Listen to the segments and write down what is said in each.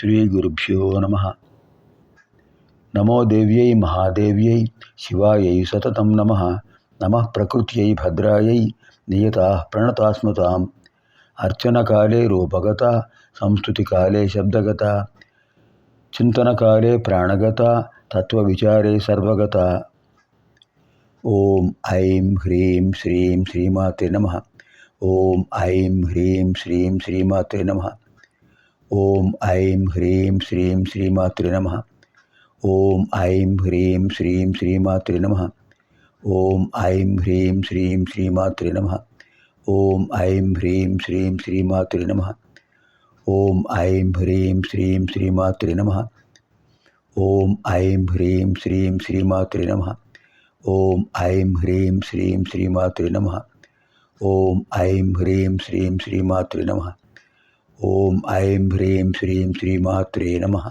श्रीगुरुभ्यो नमः। नमो देव्यै, महादेव्यै, शिवायै सततं नमः। नमः प्रकृत्यै, भद्रायै, नियताः, प्रणतास्मताम्। अर्चनकाले रूपगता, संस्तुतिकाले शब्दगता, चिन्तनकाले प्राणगता, तत्त्वविचारे सर्वगता। ॐ ऐं ह्रीं श्रीं श्रीमाते नमः। ॐ ऐं ह्रीं श्रीं श्रीमाते नमः। ఓం ఐం హ్రీం శ్రీం శ్రీమాత్రే నమ ఓం ఐం హ్రీం శ్రీం శ్రీమాత్రే నమ ఓం ఐం హ్రీం శ్రీం శ్రీమాత్రే నమ ఓం ఐం హ్రీం శ్రీం శ్రీమాత్రే నమ ఓం ఐం హ్రీం శ్రీం శ్రీమాత్రే నమ ఓం ఐం హ్రీం శ్రీం శ్రీమాత్రే నమ ఓం ఐం హ్రీం శ్రీం శ్రీమాత్రే నమ ఓం ఐం హ్రీం శ్రీం శ్రీమాత్రే నమ ఓం ఐం హ్రీం శ్రీం శ్రీమాత్రే నమ.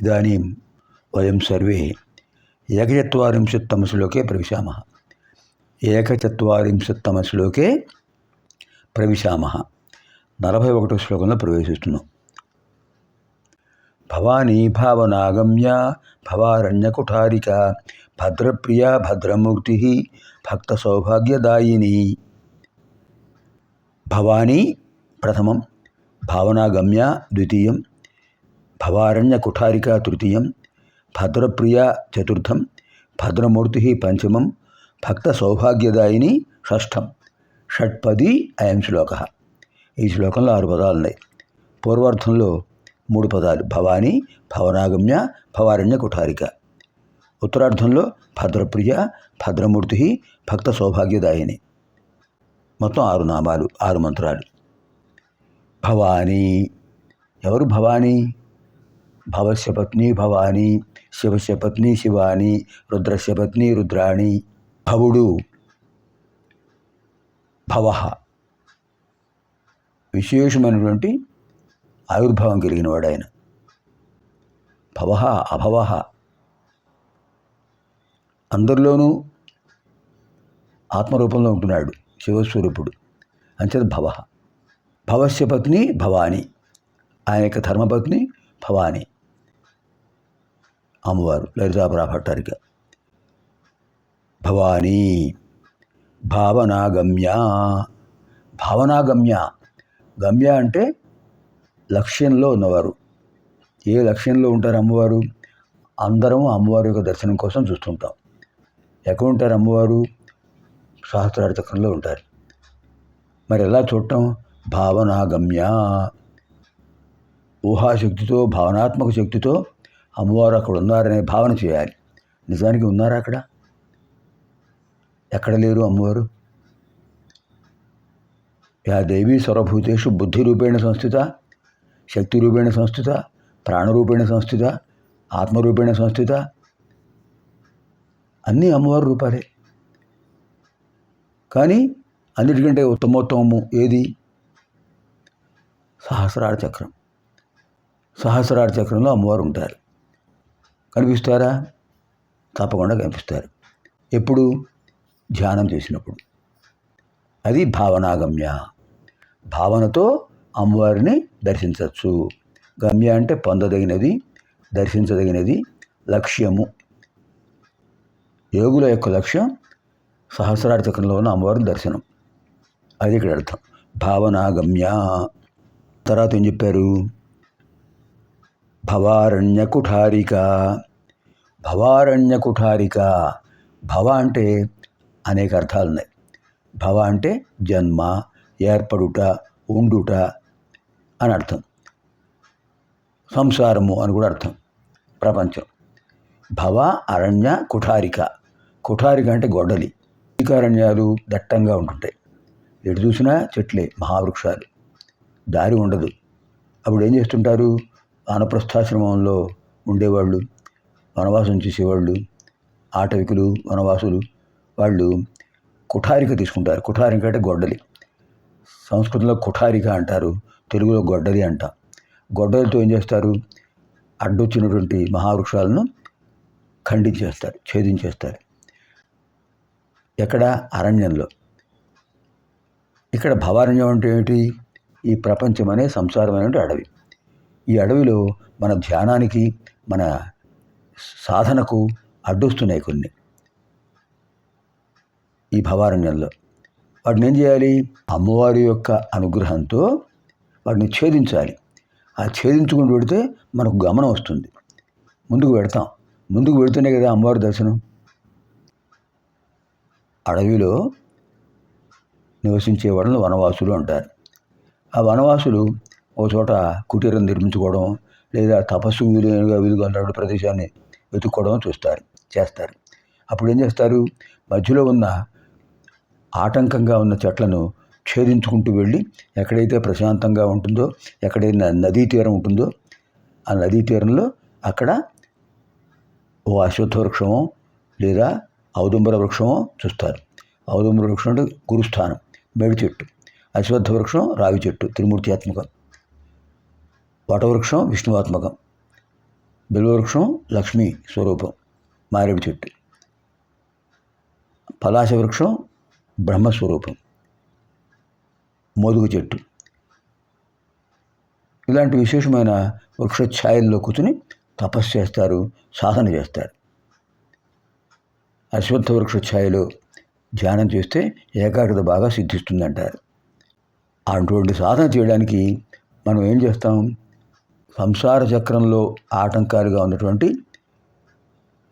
ఇదానీ వయం సర్వే ఏకచత్వరింశత్తమశ్లోకే ప్రవిశామ. ఏకచత్వరింశత్తమశ్లోకే ప్రవిశామ. నలభై ఒకటో శ్లోకంలో ప్రవేశిస్తున్నాం భవానీ భావనాగమ్య భవారణ్యకుఠారిక భద్రప్రియ భద్రమూర్తి భక్త సౌభాగ్యదాయిని భవానీ ప్రథమం భావనాగమ్య ద్వితీయం భవారణ్య కుఠారిక తృతీయం భద్రప్రియ చతుర్థం భద్రమూర్తి పంచమం భక్త సౌభాగ్యదాయిని షష్ఠం షట్పది అయం శ్లోక. ఈ శ్లోకంలో ఆరు పదాలు ఉన్నాయి. పూర్వార్థంలో మూడు పదాలు. భవాని భవనాగమ్య భవారణ్య కుఠారిక ఉత్తరార్థంలో భద్రప్రియ భద్రమూర్తి భక్త సౌభాగ్యదాయిని మొత్తం ఆరు నామాలు ఆరు మంత్రాలు. భవానీ. ఎవరు భవానీ? భవస్య పత్ని భవానీ శివస్య పత్ని శివాని రుద్రస్య పత్ని రుద్రాణి. భవుడు. భవ. విశేషమైనటువంటి ఆవిర్భావం కలిగిన వాడు ఆయన భవ అభవ. అందరిలోనూ ఆత్మరూపంలో ఉంటున్నాడు శివస్వరూపుడు. అంచేత భవ. భవస్య పత్ని భవాని. ఆయన యొక్క ధర్మపత్ని భవాని. అమ్మవారు లలితాపురా భట్టారిక భవానీ భావనాగమ్య. భావనాగమ్య. గమ్య అంటే లక్ష్యంలో ఉన్నవారు. ఏ లక్ష్యంలో ఉంటారు అమ్మవారు? అందరం అమ్మవారి యొక్క దర్శనం కోసం చూస్తుంటాం. ఎక్కడ ఉంటారు అమ్మవారు? సహస్రార్థకంలో ఉంటారు. మరి ఎలా చూడటం? భావనాగమ్య. ఊహాశక్తితో భావనాత్మక శక్తితో అమ్మవారు అక్కడ ఉన్నారనే భావన చేయాలి. నిజానికి ఉన్నారా అక్కడ? ఎక్కడ లేరు అమ్మవారు? యా దేవీ స్వరభూతేషు బుద్ధి రూపేణ సంస్థిత శక్తి రూపేణ సంస్థిత ప్రాణరూపేణ సంస్థిత ఆత్మరూపేణ సంస్థిత. అన్నీ అమ్మవారి రూపాలే. కానీ అన్నిటికంటే ఉత్తమోత్తమము ఏది? సహస్రార చక్రం. సహస్రార చక్రంలో అమ్మవారు ఉంటారు. కనిపిస్తారా? తప్పకుండా కనిపిస్తారు. ఎప్పుడు? ధ్యానం చేసినప్పుడు. అది భావనాగమ్య. భావనతో అమ్మవారిని దర్శించవచ్చు గమ్య అంటే పొందదగినది దర్శించదగినది లక్ష్యము. యోగుల యొక్క లక్ష్యం సహస్రార్థకంలో ఉన్న అమ్మవారి దర్శనం. అది ఇక్కడ అర్థం. భావనాగమ్య. తర్వాత ఏం చెప్పారు? భవారణ్య కుఠారిక భవారణ్య కుఠారిక భవ అంటే అనేక అర్థాలు ఉన్నాయి. భవ అంటే జన్మ ఏర్పడుట ఉండుట అని అర్థం. సంసారము అని కూడా అర్థం. ప్రపంచం. భవ అరణ్య కుఠారిక. కుఠారిక అంటే గొడ్డలి. అరణ్యాలు దట్టంగా ఉంటుంటాయి. ఎటు చూసినా చెట్లే మహావృక్షాలు. దారి ఉండదు. అప్పుడు ఏం చేస్తుంటారు? వానప్రస్థాశ్రమంలో ఉండేవాళ్ళు వనవాసం చేసేవాళ్ళు ఆటవికులు వనవాసులు వాళ్ళు కుఠారిక తీసుకుంటారు. కుఠారిక అంటే గొడ్డలి. సంస్కృతంలో కుఠారిక అంటారు తెలుగులో గొడ్డలి అంట. గొడ్డలితో ఏం చేస్తారు? అడ్డొచ్చినటువంటి మహావృక్షాలను ఖండించేస్తారు ఛేదించేస్తారు. ఎక్కడ? అరణ్యంలో. ఇక్కడ భవారణ్యం అంటే ఏమిటి? ఈ ప్రపంచం అనే సంసారం అనే అడవి. ఈ అడవిలో మన ధ్యానానికి మన సాధనకు అడ్డొస్తున్నాయి కొన్ని. ఈ భవారణ్యంలో వాటిని ఏం చేయాలి? అమ్మవారి యొక్క అనుగ్రహంతో వాటిని ఛేదించాలి. ఆ ఛేదించుకుని పెడితే మనకు గమనం వస్తుంది. ముందుకు పెడతాం ముందుకు పెడుతూనే కదా అమ్మవారి దర్శనం. అడవిలో నివసించే వాళ్ళని వనవాసులు అంటారు. ఆ వనవాసులు ఓ చోట కుటీరం నిర్మించుకోవడం లేదా తపస్సు వీలుగా వీలుగా ఉన్న ప్రదేశాన్ని వెతుక్కోవడం చూస్తారు చేస్తారు. అప్పుడు ఏం చేస్తారు? మధ్యలో ఉన్న ఆటంకంగా ఉన్న చెట్లను ఛేదించుకుంటూ వెళ్ళి ఎక్కడైతే ప్రశాంతంగా ఉంటుందో ఎక్కడైతే నదీ తీరం ఉంటుందో ఆ నదీ తీరంలో అక్కడ ఓ అశ్వత్థ వృక్షమో లేదా ఔదుంబర వృక్షమో చూస్తారు. ఔదుంబర వృక్షం అంటే గురుస్థానం మేడి చెట్టు అశ్వత్థ వృక్షం రావి చెట్టు త్రిమూర్త్యాత్మకం. వటవృక్షం విష్ణువాత్మకం. బిల్వవృక్షం లక్ష్మీ స్వరూపం మారేడు చెట్టు. పలాశ వృక్షం బ్రహ్మస్వరూపం. మోదుగు చెట్టు. ఇలాంటి విశేషమైన వృక్షఛాయల్లో కూర్చుని తపస్సు చేస్తారు సాధన చేస్తారు. అశ్వత్థ వృక్ష ఛాయలో ధ్యానం చేస్తే ఏకాగ్రత బాగా సిద్ధిస్తుందంటారు. అటువంటి సాధన చేయడానికి మనం ఏం చేస్తాం? సంసార చక్రంలో ఆటంకాలుగా ఉన్నటువంటి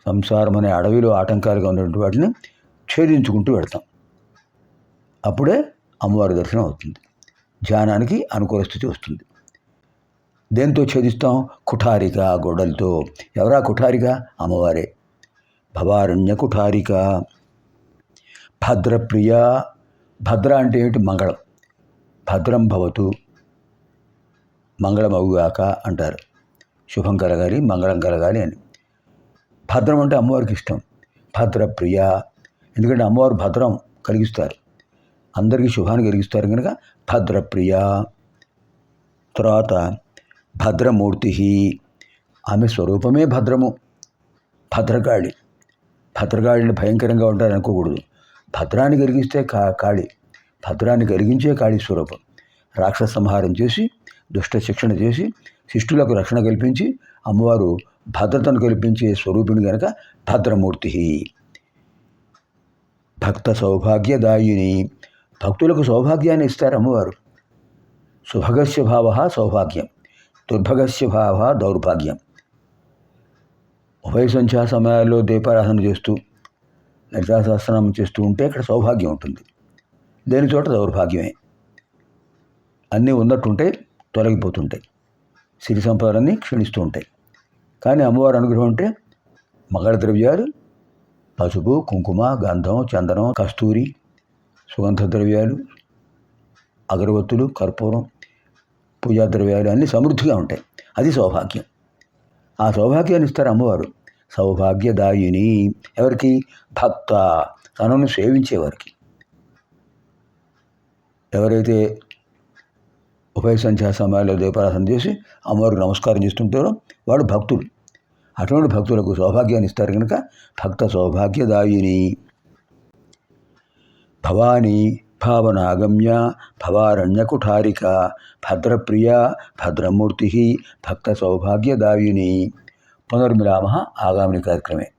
సంసారం అనే అడవిలో ఆటంకాలుగా ఉన్నటువంటి వాటిని ఛేదించుకుంటూ వెళ్తాం. అప్పుడే అమ్మవారి దర్శనం అవుతుంది. ధ్యానానికి అనుకూల స్థితి వస్తుంది. దేంతో ఛేదిస్తాం? కుఠారిక గొడలతో. ఎవరా కుఠారిక? అమ్మవారే. భవారణ్య కుఠారిక. భద్రప్రియ. భద్ర అంటే ఏమిటి మంగళం. భద్రం భవతు మంగళమవుగాక అంటారు. శుభం కలగాలి మంగళం కలగాలి అని. భద్రం అంటే అమ్మవారికి ఇష్టం. భద్రప్రియ. ఎందుకంటే అమ్మవారు భద్రం కలిగిస్తారు. అందరికీ శుభాన్ని కలిగిస్తారు కనుక భద్రప్రియ. తర్వాత భద్రమూర్తి ఆమె స్వరూపమే భద్రము. భద్రకాళి. భద్రకాళిని భయంకరంగా ఉంటారనుకోకూడదు. భద్రాన్ని కలిగిస్తే కా కాళి భద్రాన్ని కలిగించే కాళీ స్వరూపం రాక్షస సంహారం చేసి దుష్ట శిక్షణ చేసి శిష్టులకు రక్షణ కల్పించి అమ్మవారు భద్రతను కల్పించే స్వరూపిణి గనక భద్రమూర్తి భక్త సౌభాగ్యదాయిని. భక్తులకు సౌభాగ్యాన్ని ఇస్తారు అమ్మవారు. సుభగస్య భావ సౌభాగ్యం. దుర్భగస్య భావ దౌర్భాగ్యం. ఉభయ సంధ్యా సమయాల్లో దీపారాధన చేస్తూ లలితా చేస్తూ ఉంటే అక్కడ సౌభాగ్యం ఉంటుంది. దేని చోట దౌర్భాగ్యమే? అన్నీ ఉన్నట్టుంటే తొలగిపోతుంటాయి. సిరి సంపదలన్నీ క్షీణిస్తూ ఉంటాయి. కానీ అమ్మవారి అనుగ్రహం ఉంటే మగడ ద్రవ్యాలు పసుపు కుంకుమ గంధం చందనం కస్తూరి సుగంధ ద్రవ్యాలు అగరవత్తులు కర్పూరం పూజా ద్రవ్యాలు అన్నీ సమృద్ధిగా ఉంటాయి. అది సౌభాగ్యం. ఆ సౌభాగ్యాన్ని ఇస్తారు అమ్మవారు. సౌభాగ్యదాయిని. ఎవరికి? భక్త. తనను సేవించేవారికి. ఎవరైతే ఉభయ సంధ్యా సమయాల్లో దీపారాధన చేసి అమ్మవారికి నమస్కారం చేస్తుంటారో వాడు భక్తులు. అటువంటి భక్తులకు సౌభాగ్యాన్ని ఇస్తారు కనుక భక్త సౌభాగ్యదాయిని. భవానీ భావనాగమ్య భవారణ్యకుఠారిక భద్రప్రియ భద్రమూర్తి భక్త సౌభాగ్యదాయిని. పునర్మిలామ ఆగామిని కార్యక్రమే.